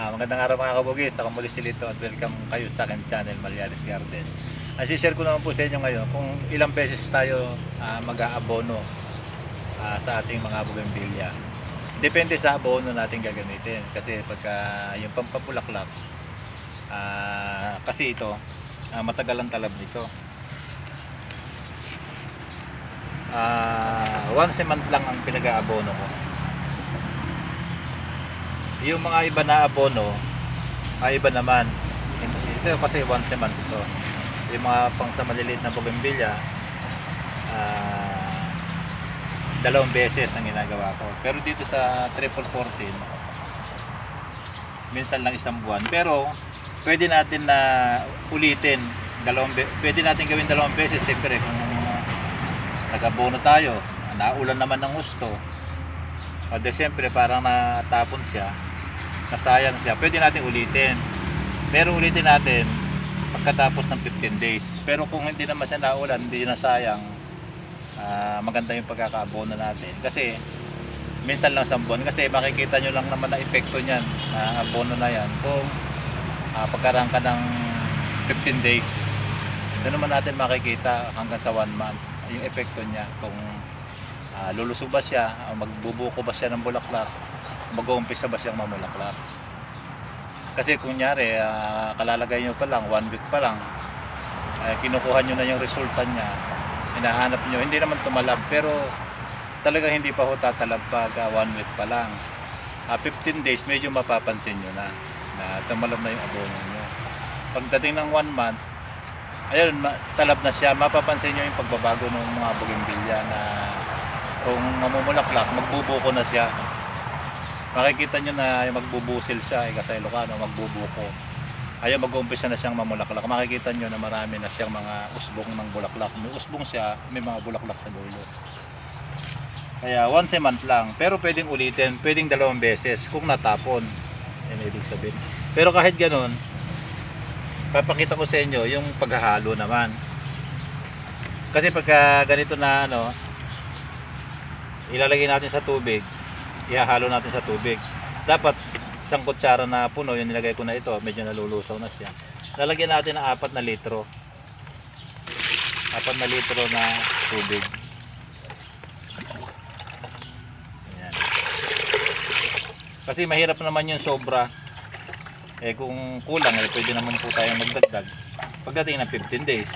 Ah, magandang araw mga kabugis, ako muli si Lito at welcome kayo sa akin channel Malyaris Garden. Ang share ko naman po sa inyo ngayon kung ilang beses tayo ah, mag-aabono ah, sa ating mga bougainvillea. Depende sa abono natin gagamitin kasi pagka yung pampabulaklak ah, kasi ito ah, matagal ang talab nito. Ah, once a month lang ang pinag-aabono ko yung mga iba na abono ay iba naman. Ito kasi once a ito. Yung mga pang sa maliliit na bougainvillea ah, dalawang beses ang ginagawa ko. Pero dito sa triple 14 minsan lang isang buwan. Pero pwede natin na ulitin dalawang pwede natin gawin dalawang beses siyempre kung nag-abono tayo naulan naman ng gusto. O de siyempre parang natapon siya nasayang siya. Pwede natin ulitin. Pero ulitin natin pagkatapos ng 15 days. Pero kung hindi naman siya naulan hindi nasayang ah, maganda yung pagkakaabono natin. Kasi minsan lang sa buwan. Kasi makikita nyo lang naman na epekto niyan na abono na yan. Kung ah, pagkaraan ka ng 15 days doon naman natin makikita hanggang sa 1 month yung epekto niya. Kung ah, lulusog ba siya o magbubuko ba siya ng bulaklak mag-uumpisa ba siyang mamulaklak? Kasi kunyari ah, kalalagay nyo pa lang one week pa lang eh, kinukuha nyo na yung resulta niya hinahanap nyo. Hindi naman tumalab pero talaga hindi pa ho tatalab pag ah, one week pa lang. Ah, 15 days medyo mapapansin nyo na na tumalab na yung abono nyo. Pagdating ng one month ayun talab na siya. Mapapansin nyo yung pagbabago ng mga bougainvillea na kung mamumulaklak magbubuko na siya makikita nyo na magbubusil siya eh, kasi Ilocano magbubuko. Ayaw mag-uumpisa na siyang mamulaklak. Makikita nyo na marami na siyang mga usbong ng bulaklak. May usbong siya may mga bulaklak sa dulo. Kaya once a month lang. Pero pwedeng ulitin pwedeng dalawang beses kung natapon. Yan ibig sabihin. Pero kahit ganun papakita ko sa inyo yung paghahalo naman. Kasi pagka ganito na ano ilalagay natin sa tubig ihahalo natin sa tubig. Dapat isang kutsara na puno yung nilagay ko na ito medyo nalulusaw na siya. Lalagyan natin ng apat na litro. Apat na litro na tubig. Ayan. kasi mahirap naman yung sobra. Eh kung kulang eh pwede naman po tayong magdagdag. Pagdating ng 15 days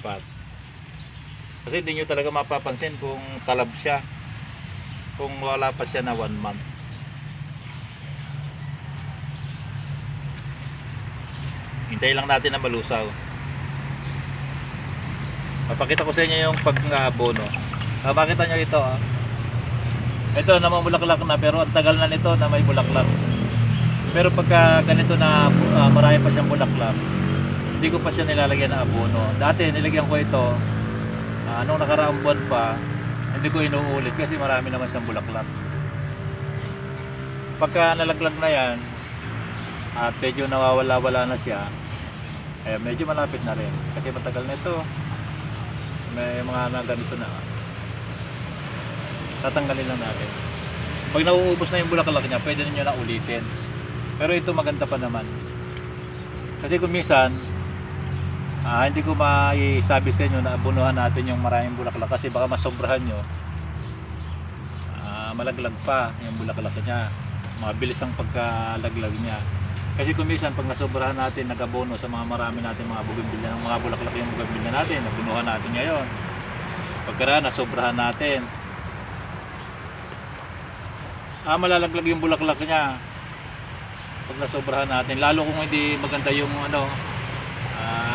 apat kasi hindi nyo talaga mapapansin kung talab siya. Kung wala pa siya na one month. Hintay lang natin na malusaw. Papakita ko sa inyo yung pag-abono. Ah, makita nyo ito. Ah. Ito namamulaklak na pero ang tagal na nito na may bulaklak. Pero pagka ganito na ah, marami pa siyang bulaklak, hindi ko pa siya nilalagyan ng abono. Dati nilagyan ko ito Ah, nung nakaraang buwan pa hindi ko inuulit kasi marami naman siyang bulaklak. Pagka nalaglag na yan at medyo nawawala-wala na siya eh, medyo malapit na rin. Kasi matagal na ito. May mga na ganito na. Tatanggalin lang natin. Pag nauubos na yung bulaklak niya pwede ninyo na ulitin. Pero ito maganda pa naman. Kasi kung minsan Ah, hindi ko maisabi sa inyo na abunuhan natin yung maraming bulaklak kasi baka masobrahan nyo. Ah, malaglag pa yung bulaklak niya. Mabilis ang pagkalaglag niya. Kasi kung minsan pag nasobrahan natin nagabono sa mga marami natin mga ng mga bulaklak yung bougainvillea natin, nabunuhan natin ngayon. Pagkara nasobrahan natin. Ah, malalaglag yung bulaklak niya. Pag nasobrahan natin, lalo kung hindi maganda yung ano, ah,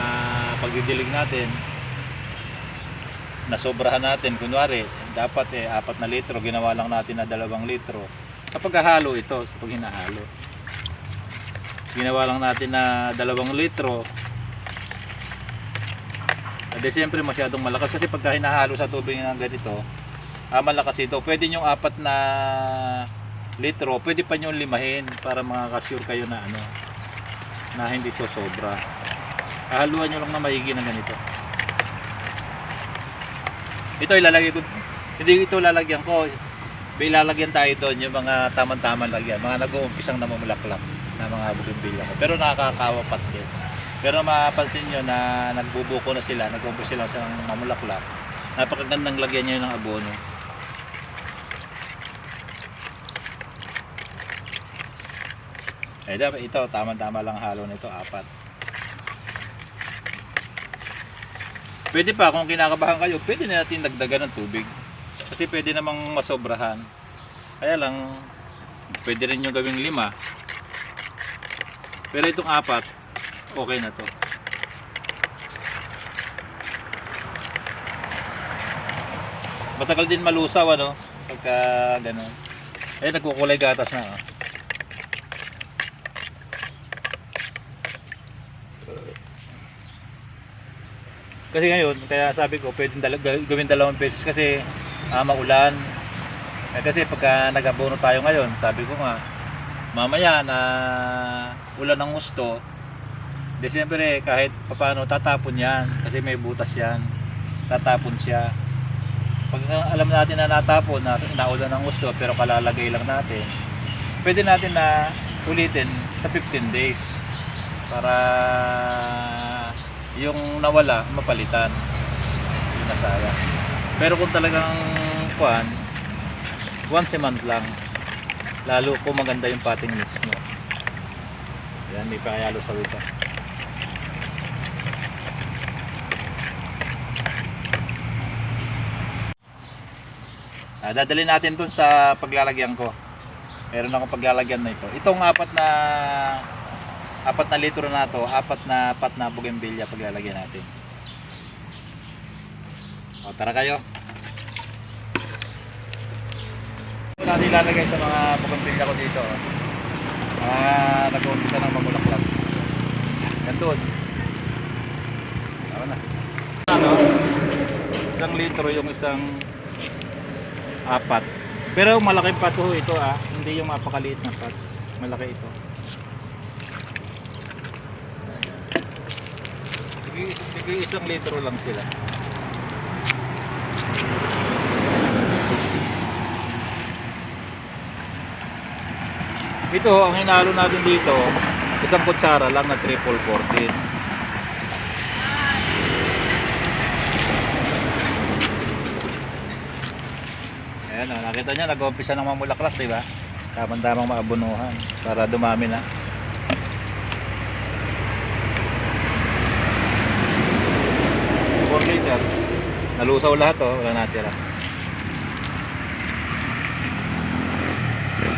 pagdidilig natin nasobrahan natin. Kunwari dapat eh apat na litro ginawa lang natin na dalawang litro. Sa paghahalo ito sa pag hinahalo ginawa lang natin na dalawang litro Ade siyempre masyadong malakas. Kasi pagka hinahalo sa tubig ng ganito ah, malakas ito. Pwede yung apat na litro pwede pa nyo limahin para makakasure kayo na ano na hindi sosobra hahaluan nyo lang na maigi ng ganito ito ilalagay ko hindi ito lalagyan ko may ilalagyan tayo doon yung mga tamang-tamang lagyan, mga nag-uumpisang namumulaklak na mga bugimbilya ko. Pero nakakakawapat din. Pero mapapansin nyo na nagbubuko na sila, nag-uumpis sila sa mamulaklak. Napakagandang lagyan nyo ng abono. Eh, dapat ito, tama-tama lang halo nito, apat. Pwede pa, kung kinakabahan kayo, pwede na natin dagdagan ng tubig. Kasi pwede namang masobrahan. Kaya lang, pwede rin yung gawing lima. Pero itong apat, okay na to. Matagal din malusaw ano, pagka ganun. Eh, nagkukulay gatas na. Oh. Kasi ngayon, kaya sabi ko, pwedeng ga- gawin dalawang beses kasi ah, maulan. Eh, kasi pagka nag-abono tayo ngayon, sabi ko nga, mamaya na ulan ng gusto, di siyempre kahit papano tatapon yan kasi may butas yan. Tatapon siya. Pag alam natin na natapon, na naulan ng gusto pero kalalagay lang natin, pwede natin na ulitin sa 15 days para yung nawala mapalitan. Yung nasayang pero kung talagang kuan once a month lang. Lalo kung maganda yung potting mix nyo. Yan may pakayalo sa wika. Ah, dadalhin natin dun sa paglalagyan ko. Meron akong paglalagyan na ito. Itong apat na apat na litro na to apat na pat na bougainvillea paglalagyan natin. O tara kayo. Ito natin ilalagay sa mga bougainvillea ko dito. Ah nag-uumpisa ng mamulaklak. Yan doon. Tara na. Ano? Isang litro yung isang apat. Pero malaking pat ho ito ah. Hindi yung mapakaliit na pat. Malaki ito Sige, sige, isang litro lang sila. Ito, ang hinalo natin dito, isang kutsara lang na triple 14. Ayan o, nakita nyo, nag-umpisa ng mamulaklak, di ba? Tamang-tamang maabunuhan para dumami na. 4 liters. Nalusaw lahat oh, wala natira.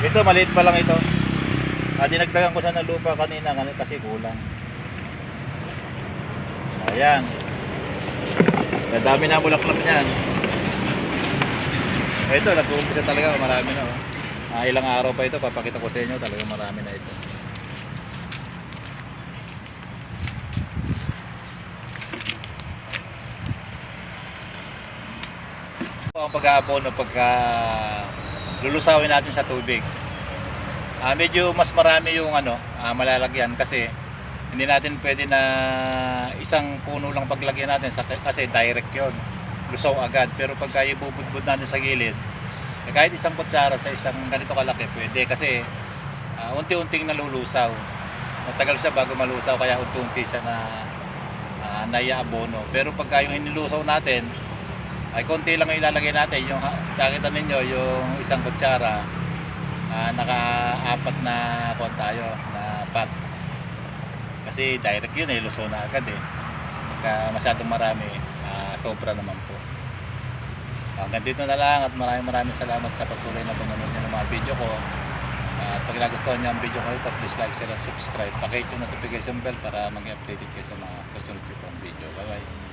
Ito maliit pa lang ito. Ah, dinagdagan ko sa ng lupa kanina kasi kulang. Ayan. Dadami na bulaklak niyan. Ito, nag-uumpisa talaga, marami na oh. Ah, ilang araw pa ito, papakita ko sa inyo, talaga marami na ito. Ang pag-aabono pagka lulusawin natin sa tubig. Ah, medyo mas marami yung ano, ah, malalagyan kasi hindi natin pwede na isang puno lang paglagyan natin sa, kasi direct yon lusaw agad. Pero pagka ibubudbud natin sa gilid eh, kahit isang kutsara sa isang ganito kalaki pwede. Kasi ah, unti-unting nalulusaw. Matagal siya bago malusaw kaya unti-unti siya na uh, naiaabono pero pagka yung inilusaw natin ay konti lang yung ilalagay natin. Yung nakita ninyo yung isang kutsara ah, naka-apat na kuwan tayo na pot. Kasi direct yun eh luso na agad eh. Pagka masyadong marami ah, sobra naman po. Hanggang dito na lang at maraming maraming salamat sa patuloy na panonood nyo ng mga video ko. At pag nagustuhan nyo ang video ko ito please like, share, and subscribe. Pakihit yung notification bell para mag-update kayo sa mga susunod ko video. Bye bye